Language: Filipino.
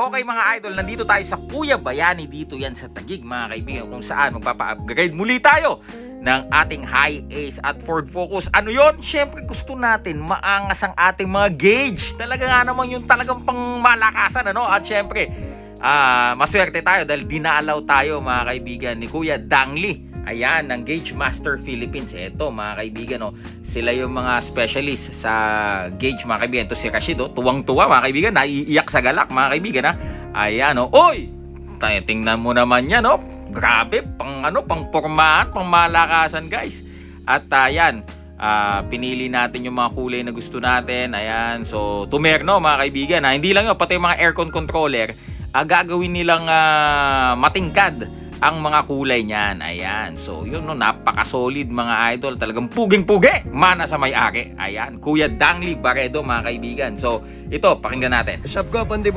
Okay mga idol, nandito tayo sa Kuya Bayani dito yan sa Tagig mga kaibigan kung saan magpapa-upgrade muli tayo ng ating high ace at Ford Focus. Ano yon? Siyempre gusto natin maangas ang ating mga gauge. Talaga nga naman yung talagang pang malakasan ano? At siyempre, ah maswerte tayo dahil dinalaw tayo mga kaibigan ni Kuya Dangli. Ayan, ng Gauge Master Philippines. Ito, mga kaibigan, oh, sila yung mga specialist sa gauge, mga kaibigan. Ito si Rashid, oh, tuwang-tuwa, mga kaibigan. Naiiyak sa galak, mga kaibigan, ha. Ayan, oh. Oy! Tingnan mo naman yan, oh. Grabe, pang ano, pang pormahan, pang malakasan, guys. At ayan, ah, pinili natin yung mga kulay na gusto natin. Ayan, so tumerno, mga kaibigan, ha. Hindi lang yun, pati yung mga aircon controller, ah, gagawin nilang ah, matingkad ang mga kulay niyan. Ayan. So, yun no, napaka-solid mga idol. Talagang puging-pugi. Mana sa may-ari. Ayan. Kuya Dangli Baredo mga kaibigan. So, ito, pakinggan natin. Shop ko, pandi